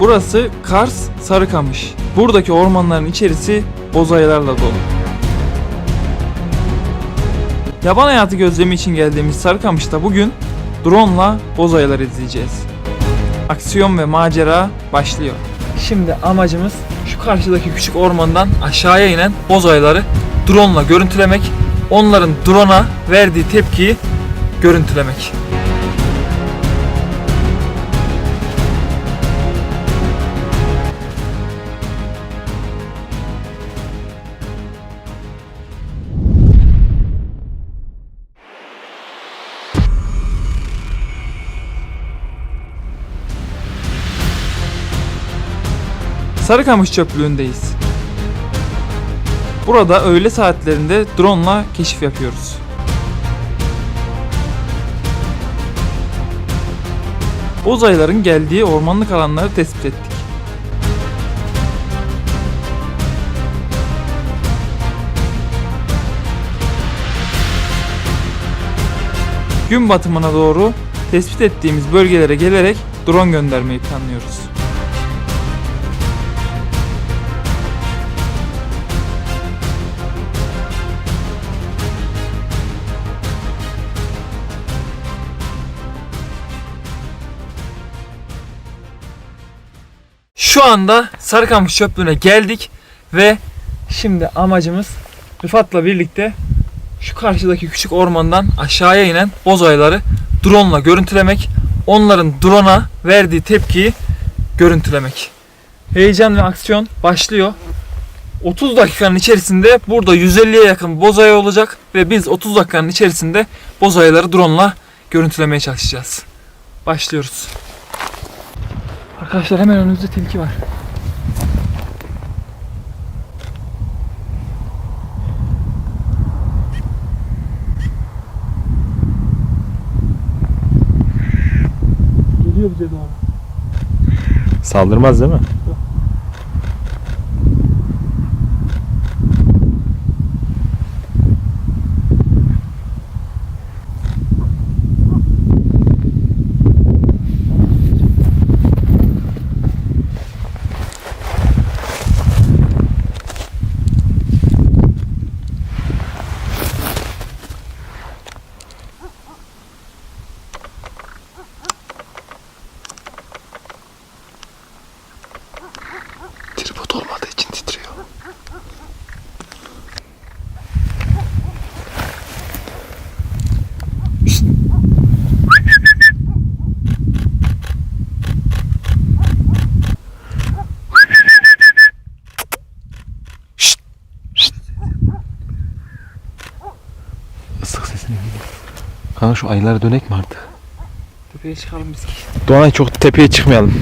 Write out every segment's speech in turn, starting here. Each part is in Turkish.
Burası Kars Sarıkamış. Buradaki ormanların içerisi bozayılarla dolu. Yaban hayatı gözlemi için geldiğimiz Sarıkamış'ta bugün drone'la bozayılar izleyeceğiz. Aksiyon ve macera başlıyor. Şimdi amacımız şu karşıdaki küçük ormandan aşağıya inen bozayıları drone'la görüntülemek, onların drone'a verdiği tepkiyi görüntülemek. Sarıkamış çöplüğündeyiz. Burada öğle saatlerinde drone'la keşif yapıyoruz. Bozayıların geldiği ormanlık alanları tespit ettik. Gün batımına doğru tespit ettiğimiz bölgelere gelerek drone göndermeyi planlıyoruz. Şu anda Sarıkamış çöplüğüne geldik ve şimdi amacımız Rıfat'la birlikte şu karşıdaki küçük ormandan aşağıya inen bozayıları drone'la görüntülemek, onların drone'a verdiği tepkiyi görüntülemek. Heyecan ve aksiyon başlıyor. 30 dakikanın içerisinde burada 150'ye yakın bozayı olacak ve biz 30 dakikanın içerisinde bozayıları drone'la görüntülemeye çalışacağız. Başlıyoruz. Arkadaşlar hemen önümüzde tilki var. Geliyor bize doğru. Saldırmaz değil mi? Kanka şu ayılara dönek mi artık? Tepeye çıkalım biz. Doğanay çok tepeye çıkmayalım.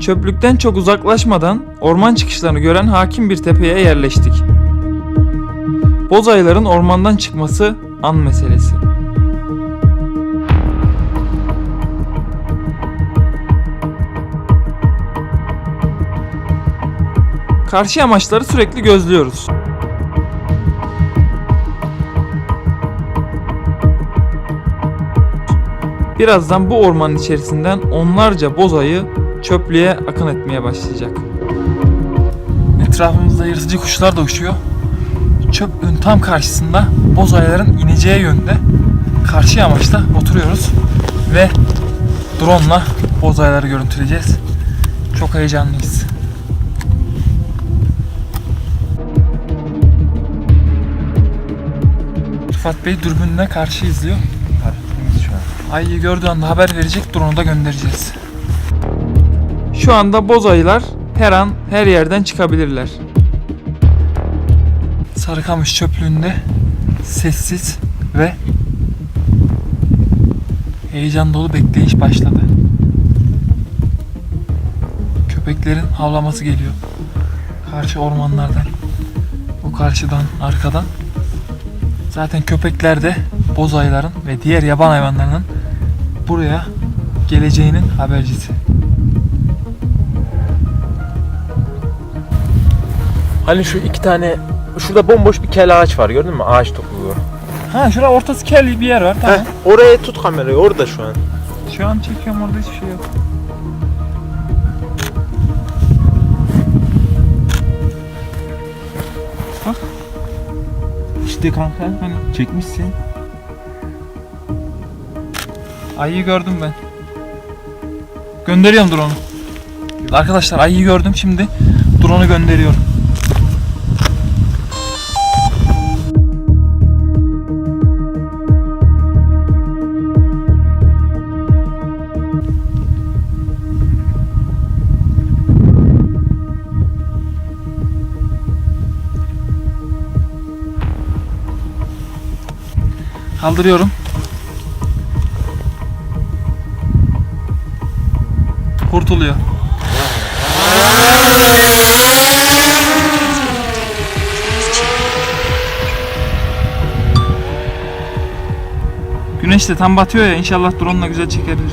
Çöplükten çok uzaklaşmadan orman çıkışlarını gören hakim bir tepeye yerleştik. Bozayıların ormandan çıkması an meselesi. Karşı yamaçları sürekli gözlüyoruz. Birazdan bu ormanın içerisinden onlarca bozayı çöplüğe akın etmeye başlayacak. Etrafımızda yırtıcı kuşlar da uçuyor. Çöplüğün tam karşısında bozayların ineceği yönde karşı yamaçta oturuyoruz ve drone'la bozayları görüntüleyeceğiz. Çok heyecanlıyız. Rıfat Bey dürbünle karşı izliyor. Ayıyı gördüğü anda haber verecek, drone'u da göndereceğiz. Şu anda boz ayılar her an her yerden çıkabilirler. Sarıkamış çöplüğünde sessiz ve heyecan dolu bekleyiş başladı. Köpeklerin havlaması geliyor. Karşı ormanlardan. Bu karşıdan, arkadan. Zaten köpekler de boz ayıların ve diğer yaban hayvanlarının buraya geleceğinin habercisi. Hani şu iki tane şurada bomboş bir kel ağaç var gördün mü? Ağaç topluluğu. Ha şurada ortası kel bir yer var tamam. Heh, oraya tut kamerayı orada şu an. Şu an çekiyorum orada hiçbir şey yok. Bak. İşte kanka hani çekmişsin. Ayıyı gördüm ben. Gönderiyorum drone'u. Arkadaşlar ayıyı gördüm şimdi drone'u gönderiyorum. Kaldırıyorum. Kurtuluyor. Güneş de tam batıyor ya inşallah drone'la güzel çekebiliriz.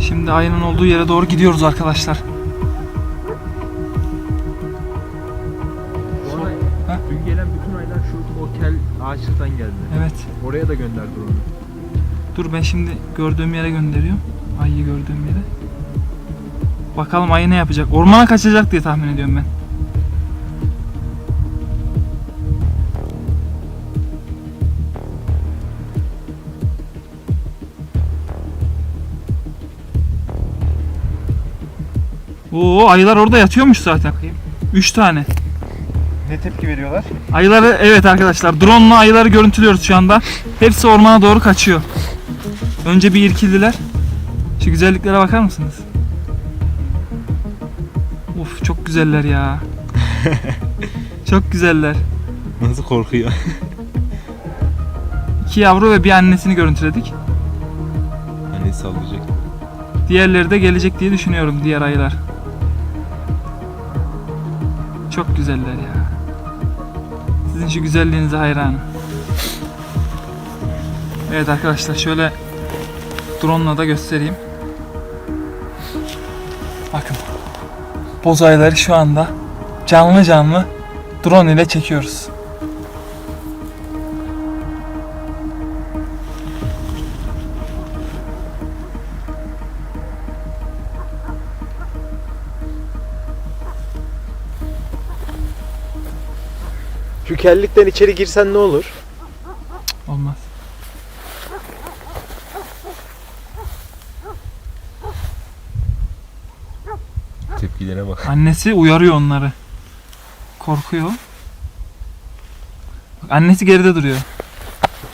Şimdi ayının olduğu yere doğru gidiyoruz arkadaşlar. Ha? Dün gelen bütün aylar şu o kel ağaçlıktan geldi. Evet. Oraya da gönderdi onu. Dur ben şimdi gördüğüm yere gönderiyorum. Ayıyı gördüğüm yere. Bakalım ayı ne yapacak? Ormana kaçacak diye tahmin ediyorum ben. Oo ayılar orada yatıyormuş zaten. 3 tane. Ne tepki veriyorlar? Ayıları evet arkadaşlar drone ayıları görüntülüyoruz şu anda. Hepsi ormana doğru kaçıyor. Önce bir irkildiler. Şu güzelliklere bakar mısınız? Of çok güzeller ya. çok güzeller. Nasıl korkuyor? İki yavru ve bir annesini görüntüledik. Hani sallayacak. Diğerleri de gelecek diye düşünüyorum diğer ayılar. Çok güzeller ya. Sizin şu güzelliğinize hayranım. Evet arkadaşlar şöyle drone'la da göstereyim. Bakın. Boz ayıları şu anda canlı canlı drone ile çekiyoruz. Şu kellikten içeri girsen ne olur? Tepkilere bak. Annesi uyarıyor onları. Korkuyor. Bak, annesi geride duruyor.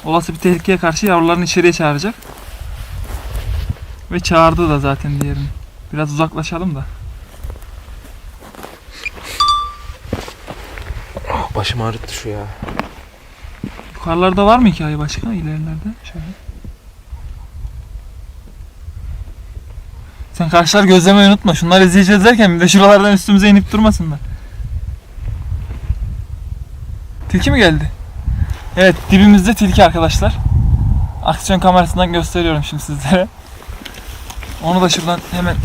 Olası bir tehlikeye karşı yavrularını içeriye çağıracak. Ve çağırdı da zaten diğerini. Biraz uzaklaşalım da. Başım ağrıttı şu ya. Yukarılarda var mı hikaye başka ilerilerde? Şöyle. Sen karşılar gözlemeyi unutma. Şunları izleyeceğiz derken bir de şuralardan üstümüze inip durmasınlar. Tilki mi geldi? Evet dibimizde tilki arkadaşlar. Aksiyon kamerasından gösteriyorum şimdi sizlere. Onu da şuradan hemen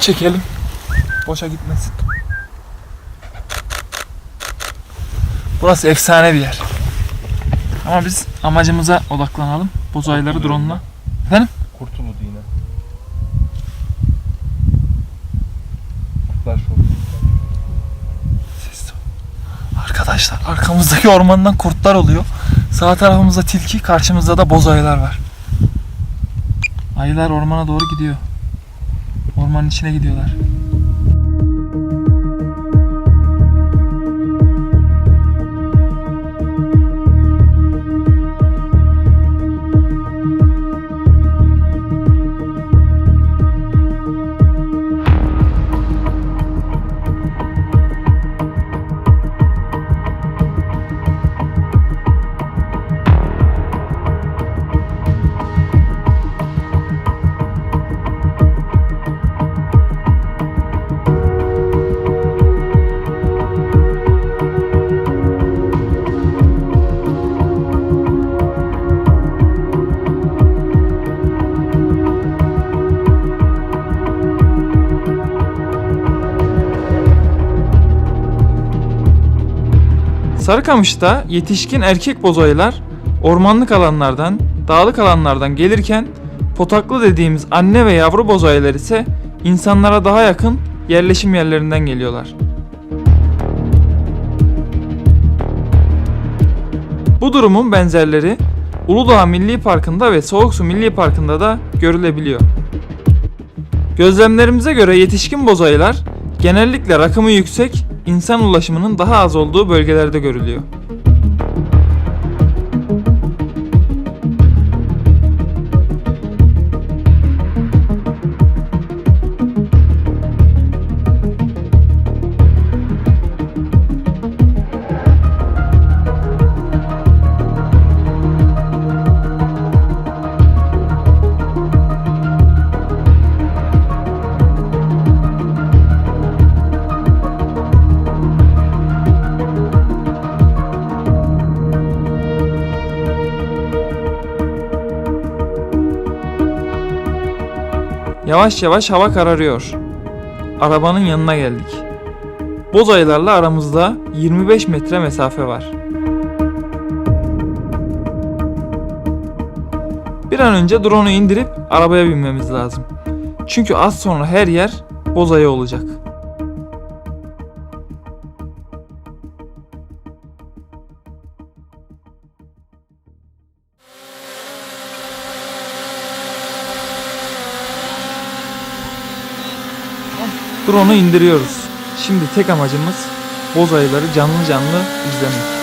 çekelim. Boşa gitmesin. Burası efsane bir yer. Ama biz amacımıza odaklanalım. Bozayları drone'la. Kurtuldu yine. Kurtlar şu. Sessiz ol. Arkadaşlar arkamızdaki ormandan kurtlar oluyor. Sağ tarafımızda tilki, karşımızda da boz ayılar var. Ayılar ormana doğru gidiyor. Ormanın içine gidiyorlar. Sarıkamış'ta yetişkin erkek bozayılar ormanlık alanlardan, dağlık alanlardan gelirken potaklı dediğimiz anne ve yavru bozayılar ise insanlara daha yakın yerleşim yerlerinden geliyorlar. Bu durumun benzerleri Uludağ Milli Parkı'nda ve Soğuksu Milli Parkı'nda da görülebiliyor. Gözlemlerimize göre yetişkin bozayılar genellikle rakımı yüksek, insan ulaşımının daha az olduğu bölgelerde görülüyor. Yavaş yavaş hava kararıyor. Arabanın yanına geldik. Bozayılarla aramızda 25 metre mesafe var. Bir an önce drone'u indirip arabaya binmemiz lazım. Çünkü az sonra her yer bozayı olacak. Drone'u indiriyoruz. Şimdi tek amacımız bozayıları canlı canlı izlemek.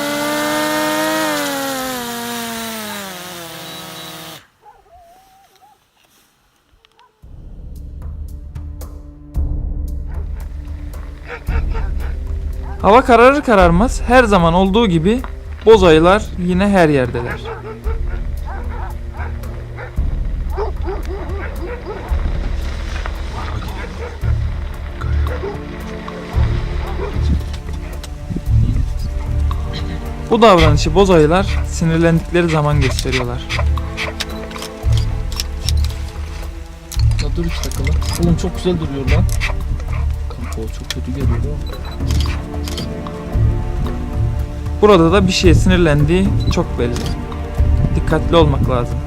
Hava kararır kararmaz her zaman olduğu gibi bozayılar yine her yerdeler. Bu davranışı bozayılar sinirlendikleri zaman gösteriyorlar. Ya dur 3 dakika lan. Oğlum çok güzel duruyor lan. Kanka çok kötü geliyor lan. Burada da bir şeye sinirlendiği çok belli. Dikkatli olmak lazım.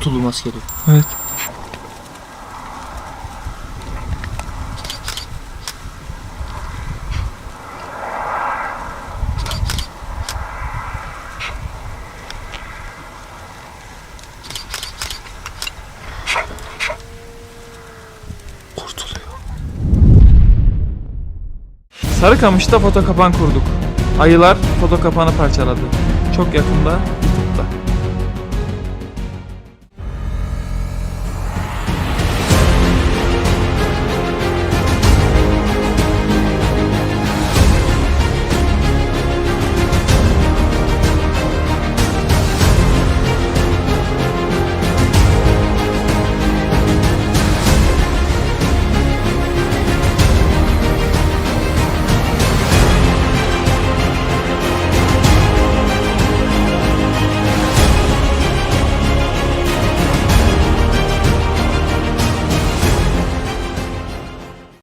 Kurtulum askeri. Evet. Sarıkamış'ta foto kapan kurduk. Ayılar foto kapanı parçaladı. Çok yakında